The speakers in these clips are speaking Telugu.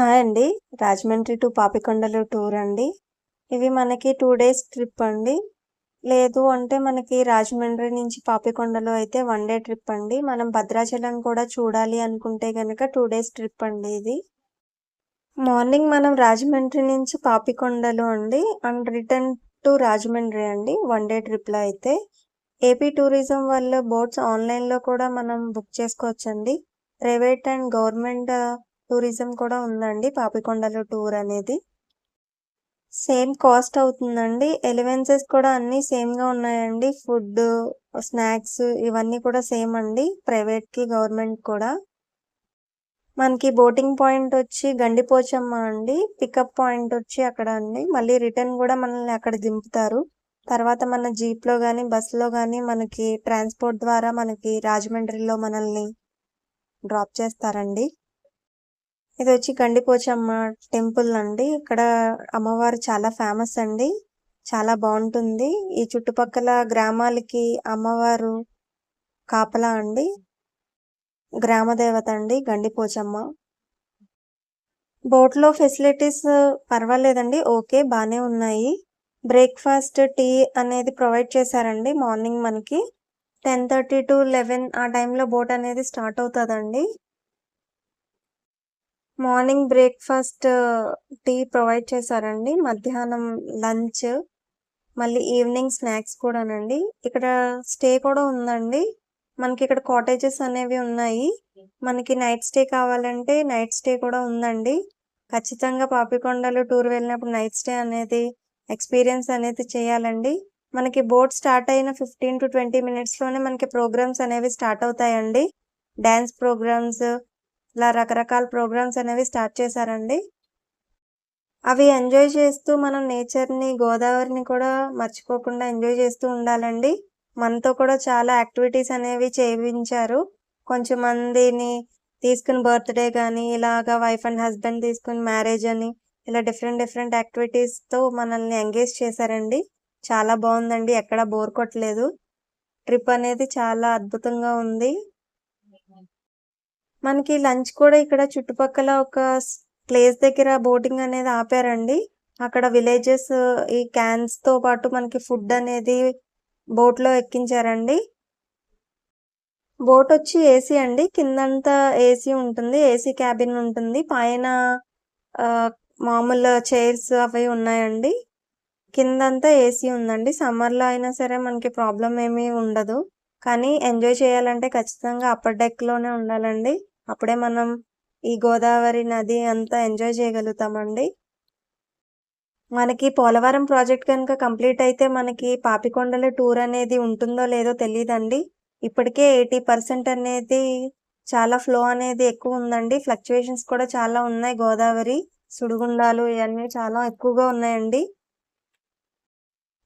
హాయ్ అండి. రాజమండ్రి టు పాపికొండలు టూర్ అండి. ఇవి మనకి టూ డేస్ ట్రిప్ అండి. లేదు అంటే మనకి రాజమండ్రి నుంచి పాపికొండలు అయితే వన్ డే ట్రిప్ అండి. మనం భద్రాచలం కూడా చూడాలి అనుకుంటే కనుక టూ డేస్ ట్రిప్ అండి ఇది. మార్నింగ్ మనం రాజమండ్రి నుంచి పాపికొండలు అండి. అండ్ రిటర్న్ టు రాజమండ్రి అండి వన్ డే ట్రిప్లో అయితే. ఏపీ టూరిజం వల్ల బోట్స్ ఆన్లైన్లో కూడా మనం బుక్ చేసుకోవచ్చండి. ప్రైవేట్ అండ్ గవర్నమెంట్ టూరిజం కూడా ఉందండి పాపికొండలు టూర్ అనేది. సేమ్ కాస్ట్ అవుతుందండి ఎలివెన్సెస్ కూడా అన్నీ సేమ్గా ఉన్నాయండి ఫుడ్ స్నాక్స్ ఇవన్నీ కూడా సేమ్ అండి ప్రైవేట్కి గవర్నమెంట్ కూడా. మనకి బోటింగ్ పాయింట్ వచ్చి గండిపోచమ్మ అండి పికప్ పాయింట్ వచ్చి అక్కడ అండి మళ్ళీ రిటర్న్ కూడా మనల్ని అక్కడ దింపుతారు. తర్వాత మన జీప్లో కానీ బస్సులో కానీ మనకి ట్రాన్స్పోర్ట్ ద్వారా మనకి రాజమండ్రిలో మనల్ని డ్రాప్ చేస్తారండి. ఇది వచ్చి గండిపోచమ్మ టెంపుల్ అండి. ఇక్కడ అమ్మవారు చాలా ఫేమస్ అండి. చాలా బాగుంటుంది. ఈ చుట్టుపక్కల గ్రామాలకి అమ్మవారు కాపలా అండి. గ్రామ దేవత అండి గండిపోచమ్మ బోట్లో ఫెసిలిటీస్ పర్వాలేదండి. ఓకే బాగానే ఉన్నాయి. బ్రేక్ఫాస్ట్ టీ అనేది ప్రొవైడ్ చేశారండి మార్నింగ్ మనకి. టెన్ థర్టీ టు లెవెన్ ఆ టైంలో బోట్ అనేది స్టార్ట్ అవుతుందండి. మార్నింగ్ బ్రేక్ఫాస్ట్ టీ ప్రొవైడ్ చేశారండి. మధ్యాహ్నం లంచ్ మళ్ళీ ఈవినింగ్ స్నాక్స్ కూడానండి. ఇక్కడ స్టే కూడా ఉందండి. మనకి ఇక్కడ కాటేజెస్ అనేవి ఉన్నాయి. మనకి నైట్ స్టే కావాలంటే నైట్ స్టే కూడా ఉందండి. ఖచ్చితంగా పాపికొండలు టూర్ వెళ్ళినప్పుడు నైట్ స్టే అనేది ఎక్స్పీరియన్స్ అనేది చేయాలండి. మనకి బోట్ స్టార్ట్ అయిన ఫిఫ్టీన్ టు ట్వంటీ మినిట్స్లోనే మనకి ప్రోగ్రామ్స్ అనేవి స్టార్ట్ అవుతాయండి. డ్యాన్స్ ప్రోగ్రామ్స్ ఇలా రకరకాల ప్రోగ్రామ్స్ అనేవి స్టార్ట్ చేశారండి. అవి ఎంజాయ్ చేస్తూ మనం నేచర్ని గోదావరిని కూడా మర్చిపోకుండా ఎంజాయ్ చేస్తూ ఉండాలండి. మనతో కూడా చాలా యాక్టివిటీస్ అనేవి చేయించారు. కొంచెం మందిని తీసుకుని బర్త్డే కానీ ఇలాగా వైఫ్ అండ్ హస్బెండ్ తీసుకుని మ్యారేజ్ అని ఇలా డిఫరెంట్ డిఫరెంట్ యాక్టివిటీస్తో మనల్ని ఎంగేజ్ చేశారండి. చాలా బాగుందండి. ఎక్కడ బోర్ కొట్టలేదు. ట్రిప్ అనేది చాలా అద్భుతంగా ఉంది. మనకి లంచ్ కూడా ఇక్కడ చుట్టుపక్కల ఒక ప్లేస్ దగ్గర బోటింగ్ అనేది ఆపారండి. అక్కడ విలేజెస్ ఈ క్యాన్స్తో పాటు మనకి ఫుడ్ అనేది బోట్లో ఎక్కించారండి. బోట్ వచ్చి ఏసీ అండి. కిందంతా ఏసీ ఉంటుంది. ఏసీ క్యాబిన్ ఉంటుంది. పైన మామూలు చైర్స్ అవి ఉన్నాయండి. కిందంతా ఏసీ ఉందండి. సమ్మర్లో అయినా సరే మనకి ప్రాబ్లం ఏమీ ఉండదు. కానీ ఎంజాయ్ చేయాలంటే ఖచ్చితంగా అప్పర్ డెక్లోనే ఉండాలండి. అప్పుడే మనం ఈ గోదావరి నది అంతా ఎంజాయ్ చేయగలుగుతామండి. మనకి పోలవరం ప్రాజెక్ట్ కనుక కంప్లీట్ అయితే మనకి పాపికొండల టూర్ అనేది ఉంటుందో లేదో తెలియదండి ఇప్పటికే ఎయిటీ పర్సెంట్ అనేది చాలా ఫ్లో అనేది ఎక్కువ ఉందండి. ఫ్లక్చువేషన్స్ కూడా చాలా ఉన్నాయి గోదావరి సుడిగుండాలు ఇవన్నీ చాలా ఎక్కువగా ఉన్నాయండి.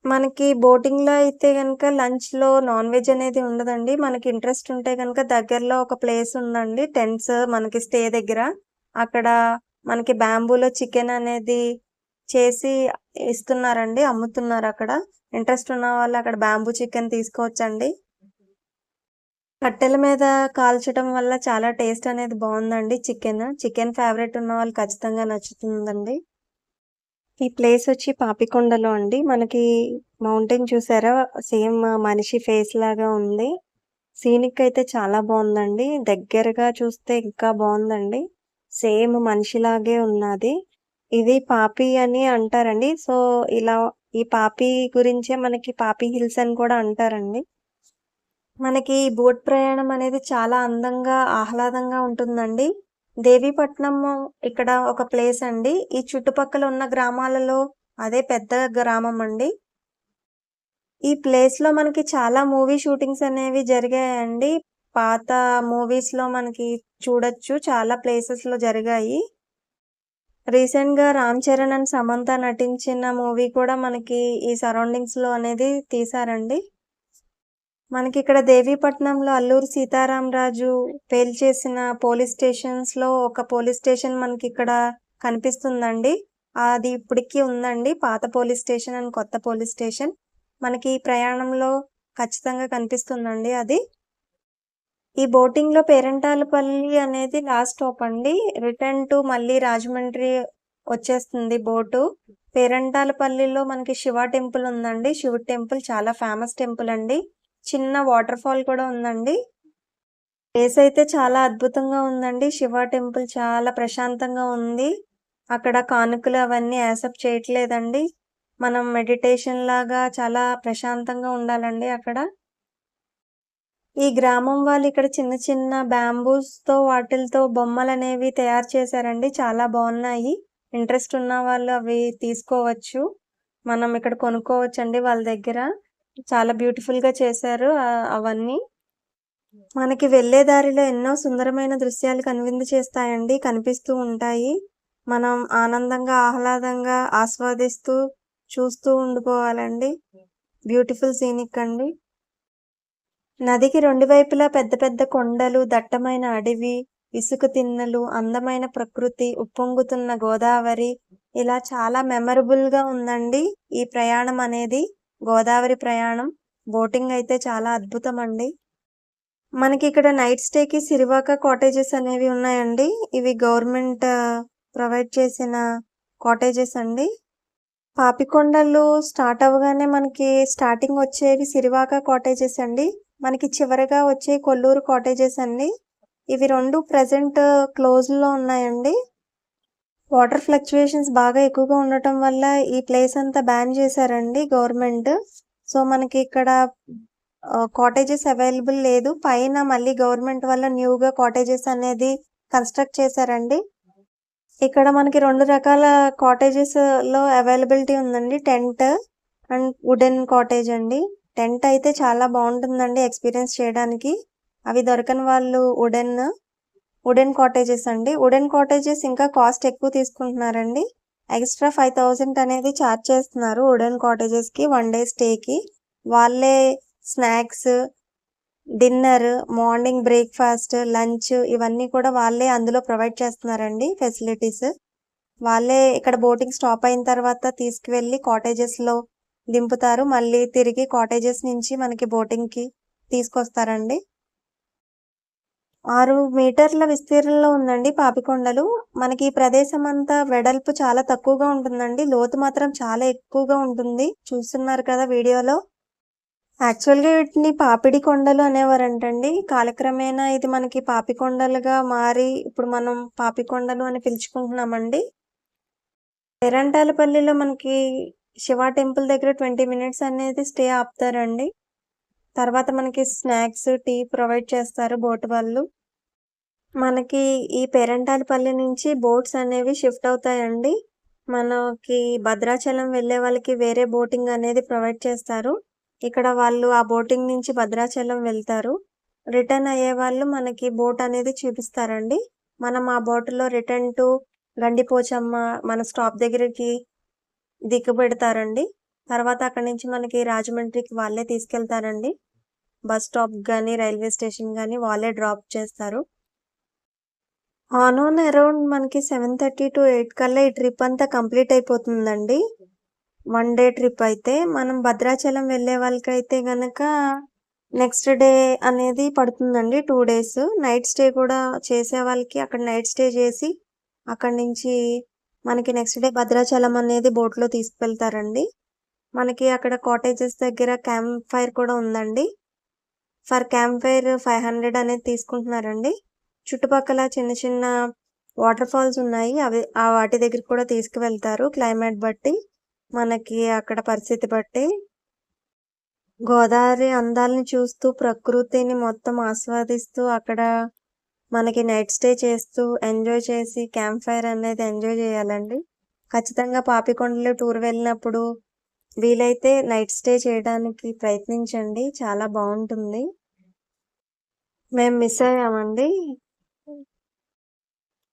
మనకి బోటింగ్లో అయితే కనుక లంచ్లో నాన్ వెజ్ అనేది ఉండదండి. మనకి ఇంట్రెస్ట్ ఉంటే కనుక దగ్గరలో ఒక ప్లేస్ ఉందండి. టెంట్స్ మనకి స్టే దగ్గర. అక్కడ మనకి బ్యాంబూలో చికెన్ అనేది చేసి ఇస్తున్నారండి అమ్ముతున్నారు అక్కడ. ఇంట్రెస్ట్ ఉన్న వాళ్ళు అక్కడ బ్యాంబూ చికెన్ తీసుకోవచ్చండి. కట్టెల మీద కాల్చడం వల్ల చాలా టేస్ట్ అనేది బాగుందండి చికెన్. చికెన్ ఫేవరెట్ ఉన్న వాళ్ళు ఖచ్చితంగా నచ్చుతుందండి. ఈ ప్లేస్ వచ్చి పాపికొండలో అండి. మనకి మౌంటైన్ చూసారా? సేమ్ మనిషి ఫేస్ లాగా ఉంది. సీనిక్ అయితే చాలా బాగుందండి. దగ్గరగా చూస్తే ఇంకా బాగుందండి. సేమ్ మనిషిలాగే ఉన్నది. ఇది పాపి అని అంటారండి. సో ఇలా ఈ పాపి గురించే మనకి పాపి హిల్స్ అని కూడా అంటారండి. మనకి బోట్ ప్రయాణం అనేది చాలా అందంగా ఆహ్లాదంగా ఉంటుందండి. దేవీపట్నం ఇక్కడ ఒక ప్లేస్ అండి. ఈ చుట్టుపక్కల ఉన్న గ్రామాలలో అదే పెద్ద గ్రామం అండి ఈ ప్లేస్లో మనకి చాలా మూవీ షూటింగ్స్ అనేవి జరిగాయండి. పాత మూవీస్లో మనకి చూడొచ్చు. చాలా ప్లేసెస్లో జరిగాయి. రీసెంట్గా రామ్ చరణ్ అండ్ సమంత నటించిన మూవీ కూడా మనకి ఈ సరౌండింగ్స్లో అనేది తీసారండి మనకి ఇక్కడ దేవీపట్నంలో అల్లూరు సీతారామరాజు పేల్చేసిన పోలీస్ స్టేషన్స్లో ఒక పోలీస్ స్టేషన్ మనకి ఇక్కడ కనిపిస్తుందండి అది ఇప్పటికీ ఉందండి పాత పోలీస్ స్టేషన్ అండ్ కొత్త పోలీస్ స్టేషన్ మనకి ప్రయాణంలో ఖచ్చితంగా కనిపిస్తుందండి అది ఈ బోటింగ్‌లో పేరంటాలపల్లి అనేది లాస్ట్ స్టాప్ అండి. రిటర్న్ టు మళ్ళీ రాజమండ్రి వచ్చేస్తుంది బోటు. పేరంటాలపల్లిలో మనకి శివ టెంపుల్ ఉందండి. శివుడి టెంపుల్ చాలా ఫేమస్ టెంపుల్ అండి. చిన్న వాటర్ ఫాల్ కూడా ఉందండి. ప్లేస్ అయితే చాలా అద్భుతంగా ఉందండి. శివ టెంపుల్ చాలా ప్రశాంతంగా ఉంది. అక్కడ కానుకలు అవన్నీ యాక్సెప్ట్ చేయట్లేదండి. మనం మెడిటేషన్ లాగా చాలా ప్రశాంతంగా ఉండాలండి అక్కడ. ఈ గ్రామం వాళ్ళు ఇక్కడ చిన్న చిన్న బ్యాంబూస్‌తో వాటిలతో బొమ్మలు అనేవి తయారు చేశారండి. చాలా బాగున్నాయి ఇంట్రెస్ట్ ఉన్న వాళ్ళు అవి తీసుకోవచ్చు. మనం ఇక్కడ కొనుక్కోవచ్చండి వాళ్ళ దగ్గర. చాలా బ్యూటిఫుల్‌గా చేశారు అవన్నీ. మనకి వెళ్ళే దారిలో ఎన్నో సుందరమైన దృశ్యాలు కనువిందు చేస్తాయండి. కనిపిస్తూ ఉంటాయి. మనం ఆనందంగా, ఆహ్లాదంగా ఆస్వాదిస్తూ, చూస్తూ ఉండిపోవాలండి. బ్యూటిఫుల్ సీనిక్ అండి. నదికి రెండు వైపులా పెద్ద పెద్ద కొండలు, దట్టమైన అడవి, ఇసుక తిన్నెలు, అందమైన ప్రకృతి, ఉప్పొంగుతున్న గోదావరి ఇలా చాలా మెమరబుల్‌గా ఉందండి ఈ ప్రయాణం అనేది. గోదావరి ప్రయాణం. బోటింగ్ అయితే చాలా అద్భుతం అండి మనకి ఇక్కడ నైట్ స్టేకి సిరివాక కాటేజెస్ అనేవి ఉన్నాయండి. ఇవి గవర్నమెంట్ ప్రొవైడ్ చేసిన కాటేజెస్ అండి. పాపికొండలు స్టార్ట్ అవ్వగానే మనకి స్టార్టింగ్ వచ్చేవి సిరివాక కాటేజెస్ అండి. మనకి చివరగా వచ్చే కొల్లూరు కాటేజెస్ అండి. ఇవి రెండు ప్రజెంట్ క్లోజ్‌లో ఉన్నాయండి. వాటర్ ఫ్లక్చుయేషన్స్ బాగా ఎక్కువగా ఉండటం వల్ల ఈ ప్లేస్ అంతా బ్యాన్ చేశారండి గవర్నమెంట్. సో, మనకి ఇక్కడ కాటేజెస్ అవైలబుల్ లేదు. పైన మళ్ళీ గవర్నమెంట్ వల్ల న్యూగా కాటేజెస్ అనేది కన్‌స్ట్రక్ట్ చేశారండి. ఇక్కడ మనకి రెండు రకాల కాటేజెస్‌లో అవైలబిలిటీ ఉందండి. టెంట్ అండ్ వుడెన్ కాటేజ్ అండి. టెంట్ అయితే చాలా బాగుంటుందండి ఎక్స్‌పీరియన్స్ చేయడానికి. అవి దొరకని వాళ్ళు వుడెన్, వుడెన్ కాటేజెస్ అండి. వుడెన్ కాటేజెస్ ఇంకా కాస్ట్ ఎక్కువ తీసుకుంటున్నారండి. ఎక్స్‌ట్రా 5000 అనేది చార్జ్ చేస్తున్నారు వుడెన్ కాటేజెస్‌కి వన్ డే స్టేకి. వాళ్ళే snacks, dinner, morning breakfast, lunch ఇవన్నీ కూడా వాళ్ళే అందులో ప్రొవైడ్ చేస్తున్నారండి ఫెసిలిటీస్. వాళ్ళే ఇక్కడ బోటింగ్ స్టాప్ అయిన తర్వాత తీసుకువెళ్ళి కాటేజెస్‌లో దింపుతారు. మళ్ళీ తిరిగి కాటేజెస్ నుంచి మనకి బోటింగ్‌కి తీసుకొస్తారండి. ఆరు మీటర్ల విస్తీర్ణంలో ఉందండి పాపికొండలు. మనకి ఈ ప్రదేశం అంతా వెడల్పు చాలా తక్కువగా ఉంటుందండి. లోతు మాత్రం చాలా ఎక్కువగా ఉంటుంది. చూస్తున్నారు కదా వీడియోలో. యాక్చువల్‌గా వీటిని పాపిడి కొండలు అనేవారంటండి. కాలక్రమేణా ఇది మనకి పాపికొండలుగా మారి ఇప్పుడు మనం పాపికొండలు అని పిలుచుకుంటున్నామండి. ఎరంటాలపల్లిలో మనకి శివ టెంపుల్ దగ్గర 20 మినిట్స్ అనేది స్టే ఆపుతారండి. తర్వాత మనకి స్నాక్స్, టీ ప్రొవైడ్ చేస్తారు బోట్ వాళ్ళు. మనకి ఈ పేరంటాలపల్లి నుంచి బోట్స్ అనేవి షిఫ్ట్ అవుతాయండి. మనకి భద్రాచలం వెళ్ళే వాళ్ళకి వేరే బోటింగ్ అనేది ప్రొవైడ్ చేస్తారు. ఇక్కడ వాళ్ళు ఆ బోటింగ్ నుంచి భద్రాచలం వెళ్తారు. రిటర్న్ అయ్యే వాళ్ళు మనకి బోట్ అనేది చూపిస్తారండి. మనం ఆ బోట్‌లో రిటర్న్ టు గండిపోచమ్మ మన స్టాప్ దగ్గరికి దిగబెడతారండి. తర్వాత అక్కడి నుంచి మనకి రాజమండ్రికి వాళ్ళే తీసుకెళ్తారండి. బస్ స్టాప్ కానీ రైల్వే స్టేషన్ కానీ వాళ్ళే డ్రాప్ చేస్తారు. ఆన్ ఆన్ అరౌండ్ మనకి 7:30-8 కల్లా ఈ ట్రిప్ అంతా కంప్లీట్ అయిపోతుందండి. వన్ డే ట్రిప్ అయితే. మనం భద్రాచలం వెళ్ళే వాళ్ళకైతే గనక నెక్స్ట్ డే అనేది పడుతుందండి టూ డేస్. నైట్ స్టే కూడా చేసే వాళ్ళకి అక్కడ నైట్ స్టే చేసి అక్కడి నుంచి మనకి నెక్స్ట్ డే భద్రాచలం అనేది బోట్‌లో తీసుకువెళ్తారండి. మనకి అక్కడ కాటేజెస్ దగ్గర క్యాంప్ ఫైర్ కూడా ఉందండి. ఫర్ క్యాంప్ ఫైర్ 500 అనేది తీసుకుంటున్నారండి. చుట్టుపక్కల చిన్న చిన్న వాటర్ ఫాల్స్ ఉన్నాయి. అవి ఆ వాటి దగ్గరికి కూడా తీసుకువెళ్తారు క్లైమేట్ బట్టి. మనకి అక్కడ పరిస్థితి బట్టి. గోదావరి అందాలని చూస్తూ, ప్రకృతిని మొత్తం ఆస్వాదిస్తూ అక్కడ మనకి నైట్ స్టే చేస్తూ, ఎంజాయ్ చేసి క్యాంప్ ఫైర్ అనేది ఎంజాయ్ చేయాలండి. ఖచ్చితంగా పాపికొండలో టూర్ వెళ్ళినప్పుడు వీలైతే నైట్ స్టే చేయడానికి ప్రయత్నించండి. చాలా బాగుంటుంది మేము మిస్ అయ్యామండి.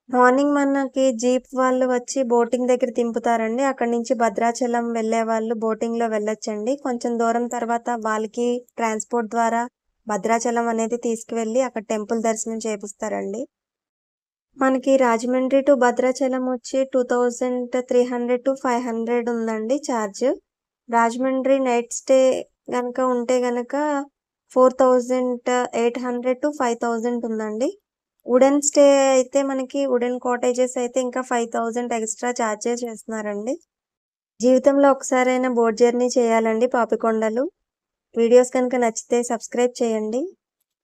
మార్నింగ్ మనకి జీప్ వాళ్ళు వచ్చి బోటింగ్ దగ్గర దింపుతారండి. అక్కడి నుంచి భద్రాచలం వెళ్ళే వాళ్ళు బోటింగ్‌లో వెళ్ళొచ్చండి. కొంచెం దూరం తర్వాత వాళ్ళకి ట్రాన్స్‌పోర్ట్ ద్వారా భద్రాచలం అనేది తీసుకువెళ్ళి అక్కడ టెంపుల్ దర్శనం చేపిస్తారండి. మనకి రాజమండ్రి టు భద్రాచలం వచ్చి 2300-500 ఉందండి ఛార్జ్ రాజమండ్రి నైట్ స్టే కనుక ఉంటే కనుక four thousand eight hundred to five thousand ఉందండి. వుడెన్ స్టే అయితే మనకి వుడెన్ కాటేజెస్ అయితే ఇంకా ఫైవ్ థౌజండ్ ఎక్స్ట్రా ఛార్జెస్ చేస్తున్నారండి. జీవితంలో ఒకసారైనా బోట్ జర్నీ చేయాలండి పాపికొండలు. వీడియోస్ కనుక నచ్చితే సబ్స్క్రైబ్ చేయండి.